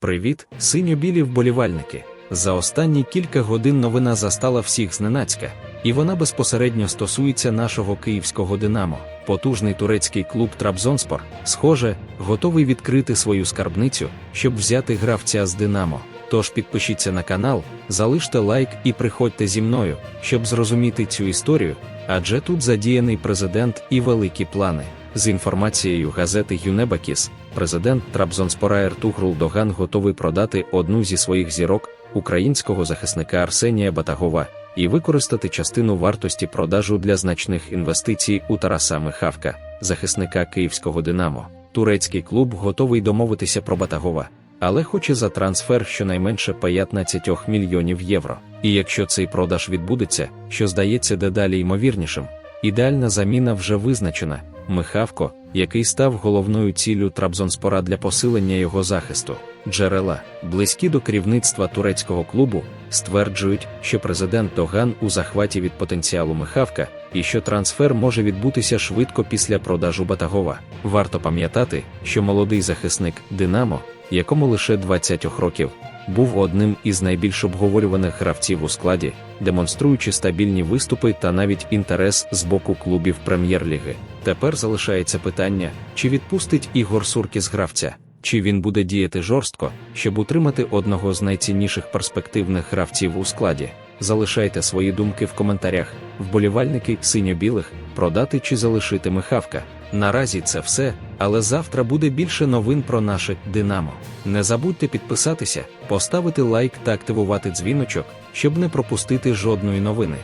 Привіт, синьо-білі вболівальники. За останні кілька годин новина застала всіх зненацька, і вона безпосередньо стосується нашого київського Динамо. Потужний турецький клуб Трабзонспор, схоже, готовий відкрити свою скарбницю, щоб взяти гравця з Динамо. Тож підпишіться на канал, залиште лайк і приходьте зі мною, щоб зрозуміти цю історію, адже тут задіяний президент і великі плани. З інформацією газети Юнебакіс, президент Трабзонспора Ертугрул Доган готовий продати одну зі своїх зірок українського захисника Арсенія Батагова і використати частину вартості продажу для значних інвестицій у Тараса Михавка, захисника київського Динамо. Турецький клуб готовий домовитися про Батагова, але хоче за трансфер щонайменше 15 мільйонів євро. І якщо цей продаж відбудеться, що здається дедалі ймовірнішим, ідеальна заміна вже визначена. Михавко, який став головною ціллю Трабзонспора для посилення його захисту. Джерела, близькі до керівництва турецького клубу, стверджують, що президент Доган у захваті від потенціалу Михавка і що трансфер може відбутися швидко після продажу Батагова. Варто пам'ятати, що молодий захисник Динамо, якому лише 20 років, був одним із найбільш обговорюваних гравців у складі, демонструючи стабільні виступи та навіть інтерес з боку клубів прем'єр-ліги. Тепер залишається питання, чи відпустить Ігор Суркіс гравця, чи він буде діяти жорстко, щоб утримати одного з найцінніших перспективних гравців у складі. Залишайте свої думки в коментарях, вболівальники синьо-білих, продати чи залишити Михавка. Наразі це все, але завтра буде більше новин про наше Динамо. Не забудьте підписатися, поставити лайк та активувати дзвіночок, щоб не пропустити жодної новини.